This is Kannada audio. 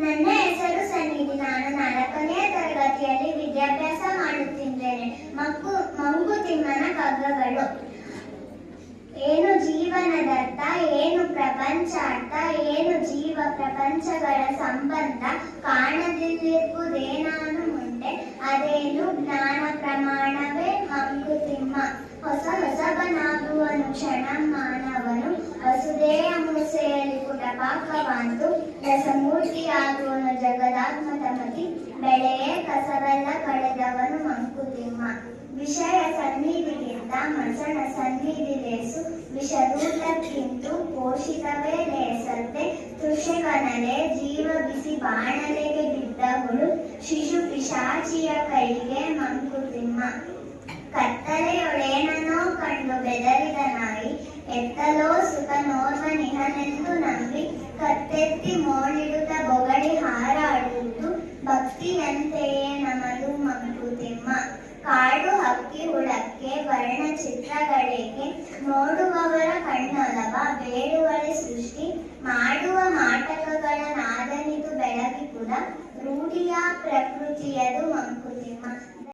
ನನ್ನ ಹೆಸರು ಸನ್ನಿಧಿ ನಾನು ನಾಲ್ಕನೇ ತರಗತಿಯಲ್ಲಿ ವಿದ್ಯಾಭ್ಯಾಸ ಮಾಡುತ್ತಿದ್ದೇನೆ. ಮಕ್ಕು ಮಂಕುತಿಮ್ಮನ ಕಗ್ಗಗಳು. ಏನು ಜೀವನದರ್ಥ ಏನು ಪ್ರಪಂಚಾರ್ಥ, ಏನು ಜೀವ ಪ್ರಪಂಚಗಳ ಸಂಬಂಧ ಕಾಣದಿಲ್ಲಿರುವುದೇನಾನು ಮುಂದೆ ಅದೇನು ಜ್ಞಾನ ಪ್ರಮಾಣವೇ? ಮಂಕುತಿಮ್ಮ ಹೊಸ ಹೊಸಬನಾಗುವನು ಕ್ಷಣ ಮಾನವನು ವಸುದೆಯ ಮೂಸೆಯಲ್ಲಿ ಪುಟಪಾಕವಾಂತು ರಸಮೂರ್ತಿಯಾಗುವನು ಜಗದಾತ್ಮತಮತಿ ಬೆಳೆಯೇ ಕಸವೆಲ್ಲ ಕಳೆದವನು ಮಂಕುತಿಮ್ಮ. ವಿಷಯ ಸನ್ನಿಧಿಗಿಂತ ಮಸಣ ಸನ್ನಿಧಿ ಲೇಸು ವಿಷದೂಟಕ್ಕಿಂತು ಪೋಷಿತವೇ ಲೇಸತ್ತೆ ತೃಷಕನಲೆ ಜೀವ ಬಿಸಿ ಬಾಣಲೆಗೆ ಬಿದ್ದವಳು ಶಿಶು ಪಿಶಾಚಿಯ ಕೈಗೆ ಮಂಕುತಿಮ್ಮ. ಕತ್ತಲೆಯೊಳೇನೋ ಕಂಡು ಬೆದರಿದ ನಾಯಿ, ಎತ್ತಲೋ ಸುಖ ನೋರ್ವ ನಿಹನೆಂದು ನಂಬಿ, ಕತ್ತೆತ್ತಿ ಹಾರಾಡುವುದು ಭಕ್ತಿಯಂತೆಯೇ ನಮದು ಮಂಕುತಿಮ್ಮ ಕಾಡು ಹಕ್ಕಿ ಹುಳಕ್ಕೆ, ವರ್ಣ ಚಿತ್ರಗಳಿಗೆ, ನೋಡುವವರ ಕಣ್ಣೊಲವ ಬೇಡುವರೆ ಸೃಷ್ಟಿ, ಮಾಡುವ ನಾಟಕಗಳ ನಾದನಿದು ಕೂಡ ರೂಢಿಯ ಪ್ರಕೃತಿಯದು ಮಂಕು